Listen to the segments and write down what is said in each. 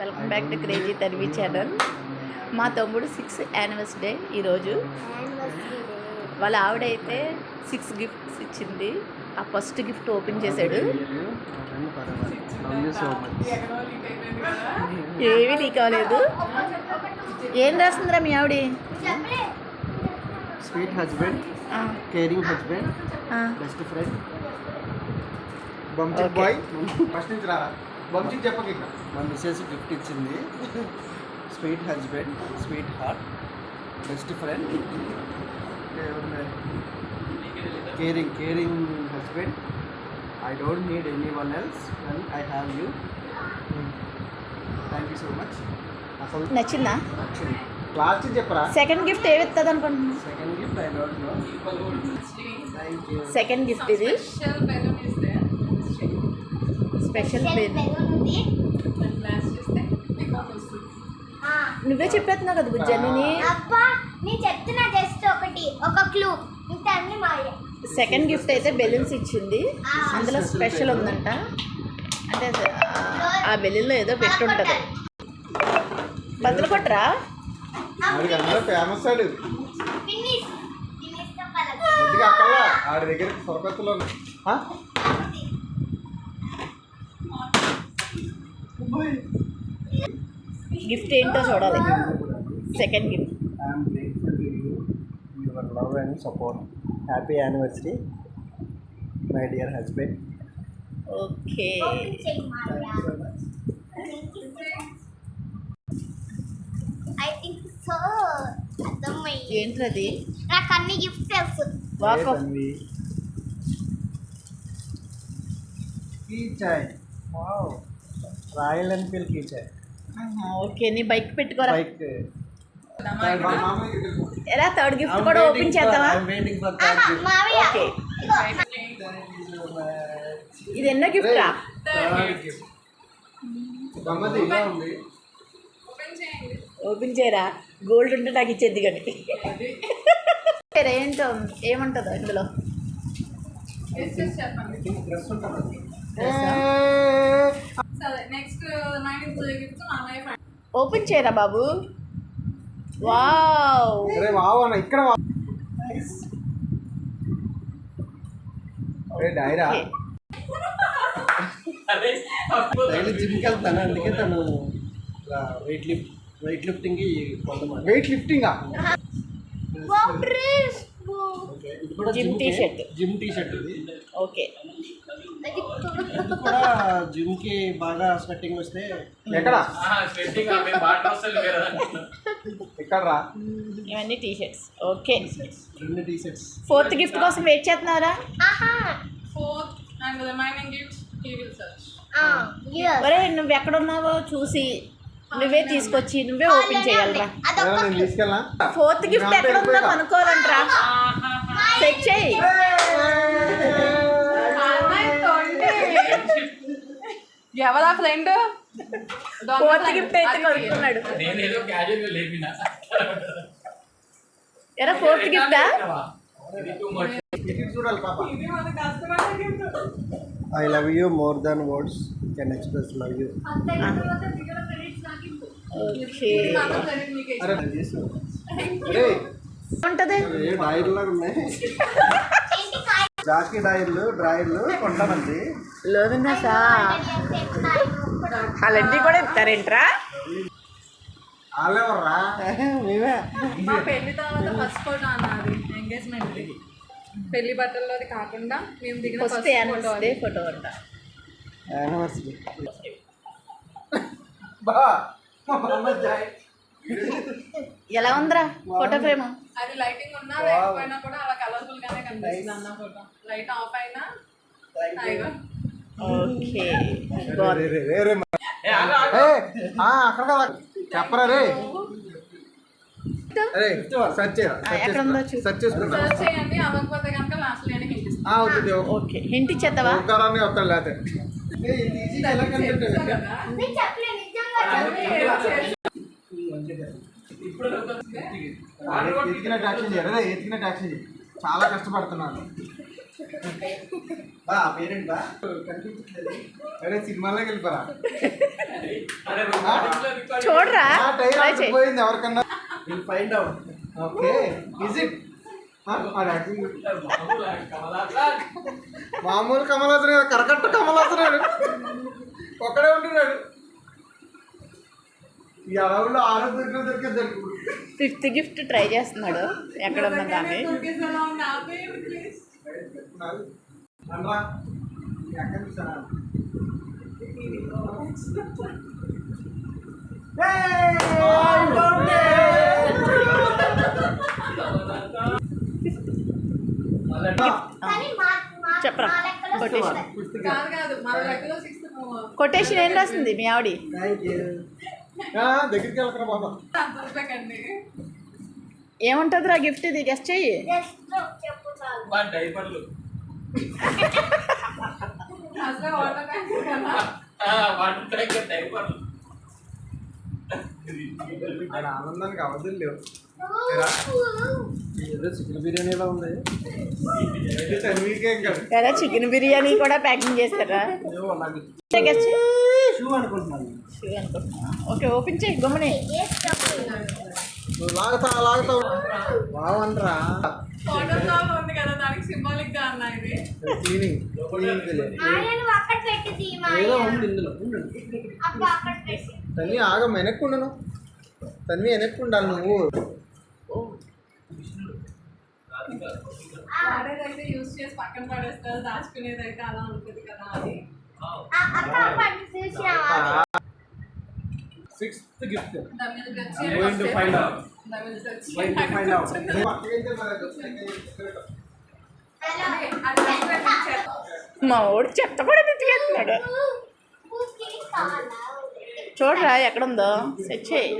Welcome back to crazy Tharvi channel మా తమ్ముడు six anniversary ఈరోజు. వాళ్ళ ఆవిడైతే సిక్స్ గిఫ్ట్స్ ఇచ్చింది. ఆ ఫస్ట్ గిఫ్ట్ ఓపెన్ చేశాడు. ఏమీ నీకు కాలేదు. ఏం రాస్తుందిరా మీ ఆవిడ? Sweet husband caring husband best friend. Bye first నుంచి చెప్పక. ఇక మా మిస్సెస్ గిఫ్ట్ ఇచ్చింది. Sweet husband sweetheart best friend caring caring husband I don't need anyone else when I have you thank you so much అసలు నచ్చిందా? నచ్చింది. Last చెప్పరా? Second gift ఏమి ఇస్తుంది అనుకుంటున్నా second gift I don't know thank you second gift ఇది. Special balloon is there. Special pen నువ్వే చెప్పేస్తున్నావు కదా బుజ్జని అబ్బా నేను చెప్తున్నా జస్ట్ ఒకటి ఒక క్లూ. ఇంకా అన్ని మాయే. సెకండ్ గిఫ్ట్ అయితే బెలూన్స్ ఇచ్చింది. అందులో స్పెషల్ ఉందంట. అంటే ఆ- ఆ బెలూన్లో ఏదో పెట్టి ఉంటుంది బదులు కొట్టరా ఫేమస్ ఆడి. దగ్గర గిఫ్ట్ ఏంటో చూడాలి. Second gift to love and support happy anniversary my dear husband okay ఏంటది నాకు అన్ని గిఫ్ట్స్ తెలుసు walk of key chain wow Royal Enfield key chain okay నీ బైక్ పెట్టుకోరా. బైక్. ఎలా థర్డ్ గిఫ్ట్ కూడా ఓపెన్ చేద్దామా? ఇది ఎన్నో గిఫ్ట్. ఓపెన్ చేయరా? గోల్డ్ ఉంటే నాకు ఇచ్చేది కానీ. ఏంటో ఏముంటుందో ఇందులో? నెక్స్ట్ నైన్త్ గిఫ్ట్ మా వైఫ్ ఓపెన్ చేయరా బాబు? వావ్ అరే వావ్ అన్న ఇక్కడ వావ్. అరే డైరా? ఓకే డైలీ జిమ్కి వెళ్తాను? అందుకే తను వెయిట్ లిఫ్ట్ వెయిట్ కొంతమంది వెయిట్ లిఫ్టింగ్ కూడా Gym t-shirt. Gym T shirt okay కూడా జిమ్కి బాగా స్వెట్టింగ్ వస్తే ఎక్కడ? ఇవన్నీ టీ షర్ట్స్ ఓకే రెండు టీ షర్ట్స్ ఫోర్త్ గిఫ్ట్ కోసం వెయిట్ చేస్తున్నారా? ఆహా. Fourth and remaining gift he will search. ఒరే నువ్వు ఎక్కడ ఉన్నావో చూసి నువ్వే తీసుకొచ్చి నువ్వే ఓపెన్ చేయాలరా. ఫోర్త్ గిఫ్ట్ ఎక్కడ ఉందో కనుక్కోవాలంటరా. చెక్ చేయి. ఎవరా ఫ్రెండ్ ఫోర్త్ గిఫ్ట్ అయితే కనుక్కున్నాడు. నేను ఏదో క్యాజువల్ లేపిన. ఎరా fourth గిఫ్టా I love you more than words can express love you ఉంటది ఏ డైర్ లాగా ఉన్నాయి ఏంటి కాయ జాకీ డైర్లు డ్రాయర్లు కొంటామండి లోవినాసా అలాంటివి కూడా ఇస్తారేంట్రా? వాళ్ళెవర్రా? మేమే. మా పెళ్ళి తర్వాత ఫస్ట్ ఫోటో అన్నది ఎంగేజ్మెంట్ పెళ్ళి బట్టల్లోది కాకుండా మేము దిగిన ఫస్ట్ ఫోటో ఫోటో అంట. యానివర్సరీ బా ఎలా ఉందిరా? ఫోటో ఫ్రేమ్ అది లైటింగ్ ఉన్నా లేకపోయినా కూడా అలా కలర్ఫుల్ గానే కనిపిస్తుంది అన్న ఫోటో లైట్ ఆఫ్ అయినా ఓకే చెప్పరా రే. ఓకే హింట్ ఇచ్చేస్తావా ఓంకారాన్ని ఎత్తికినట్టు యాక్షన్ చేయరా? యాక్షన్ చేయి? చాలా కష్టపడుతున్నాను. బా పేరెంట్ బా? కనిపించట్లేదు అరే సినిమాలోకి వెళ్ళిపోరా. చూడరా? టైర్ పోయింది ఎవరికన్నా? Will find out okay. Is it మామూలు కమలాసన్. మామూలు కమలాసనే కరకట్ట కమలాసనాడు ఒక్కడే ఉంటున్నాడు. ఫిఫ్త్ గిఫ్ట్ ట్రై చేస్తున్నాడు. ఎక్కడ ఉన్న దాన్ని. దొరికేసేలా ఉంది ఆపేయండి ప్లీజ్. అనరా ఎక్కడ చూసారా మళ్ళీ కానీ మా మా చెప్పరా. సిక్స్త్ కొటేషన్ ఏం రాస్తుంది మీ ఆవిడ? దగ్గరికి వెళ్ళకరా బాబా? అంతకండి ఏముంటుందిరా గిఫ్ట్ ఇది? గెస్ట్ చెయ్యి. డైపర్లు. ఆనందానికి అవధులు లేవు. ఏదో చికెన్ ఉంది? తన్వీకే కాదు కదా చికెన్ బిర్యానీ కూడా ప్యాకింగ్ చేస్తారా? షూ అనుకుంటున్నాను. అనుకుంటున్నా ఓకే ఓపెన్ చేయి గమ్ముని. నువ్వు లాగుతా. బాగుంటరా ఫ్లవర్ ఉంది కదా దానికి సింబాలిక్గా అన్న ఇది. క్లీనింగ్. ఏదో. ఉంది ఇందులో. తన్ని ఆగ వెనక్కుండను. తన్ని వెనక్కుండాలి నువ్వు. వాడేదైతే యూస్ చేసి పక్కన పడేస్తారు దాచుకునేది అయితే అలా ఉంటుంది కదా అది. సిక్స్త్ గిఫ్ట్ ఇచ్చారు. మా వాడు చెత్త కూడా కావాలా చూడరా ఎక్కడుందో? సెట్ చేయి.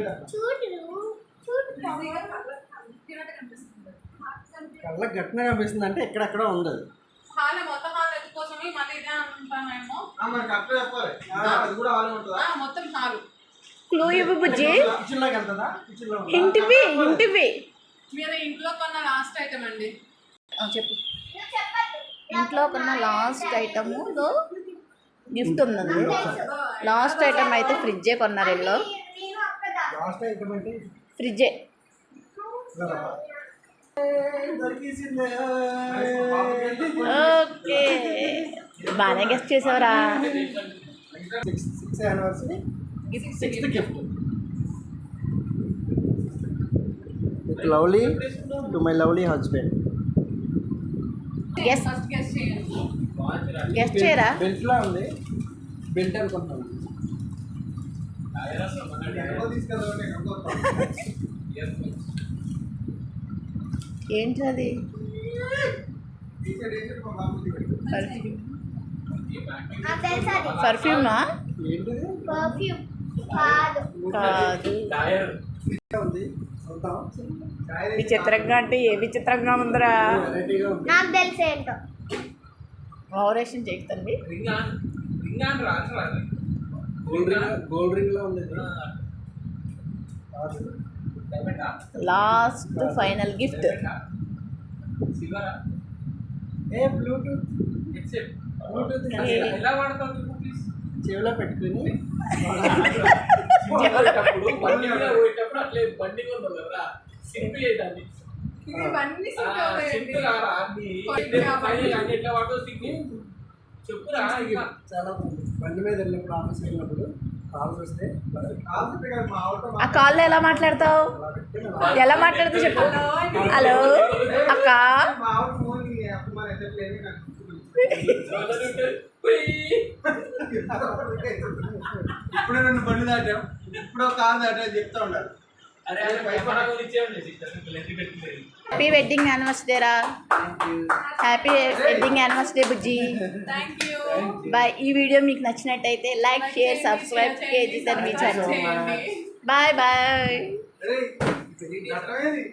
కళ్ళకి గట్టిన కనిపిస్తుంది అంటే ఎక్కడెక్కడ ఉంది. హాల్ మొత్తం హాల్ ఎత్తుకోసమే మళ్ళీ ఇదే అనుకుంటామేమో మొత్తం హాలు క్లూ ఇవ్వు బుజ్జి? ఇంటివి ఇంటివి మీరు ఇంట్లో కొన్న లాస్ట్ ఐటమ్ అండి. ఆ, చెప్పు. ఇంట్లో కొన్న లాస్ట్ ఐటమ్లో గిఫ్ట్ ఉందండి. లాస్ట్ ఐటమ్ అయితే ఫ్రిడ్జే కొన్నారు ఇల్లు. నేను అక్కదా లాస్ట్ ఐటమ్ అంటే ఫ్రిడ్జే. ఓకే. బాగానే గెస్ట్ చేసావురా. Six anniversary sixth gift lovely to my lovely husband guessed చేయరా? బెల్ట్ లా ఉంది. బెల్ట్ అనుకుంటున్నాను. ఎక్కడో తీసుకెళ్దామని ఎక్కడికో వస్తాం. ఏంటి అది టీషర్ట్ వేసి మా బాబుకి పెట్టు. పర్ఫ్యూమ్ నాకు తెలుసా అది పర్ఫ్యూమా ఏంటిది? పర్ఫ్యూమ్ కాదు. విచిత్రంగా అంటే ఏ విచిత్రంగా ఉందిరా? ఆపరేషన్ రాదు గోల్డ్ రింగ్లో ఉంది. Last final gift. సిల్వరా? ఏ బ్లూటూత్. హెడ్సెట్ బ్లూటూత్ ఎలా వాడతావు నువ్వు ప్లీజ్ చెవిలో పెట్టుకుని. చెప్పురా ఇంకా. చాలా. బండి మీద వెళ్ళినప్పుడు ఆఫీస్కి వెళ్ళినప్పుడు ఆ కాల్లో ఎలా మాట్లాడతావు? ఎలా మాట్లాడుతూ చెప్పు. హలో అక్క. ఇప్పుడే రెండు బండి దాటాం. ఇప్పుడు ఒక కారు దాటా చెప్తా ఉండాలి. హ్యాపీ వెడ్డింగ్ యానివర్సరీ రా హ్యాపీ వెడ్డింగ్ యానివర్సరీ బుజ్జి థ్యాంక్ యూ బాయ్ ఈ వీడియో మీకు నచ్చినట్టయితే లైక్ షేర్ సబ్స్క్రైబ్ కేజీ మీ ఛానల్ చేయండి బాయ్ బాయ్ అరే ఇది ఘట్టమేది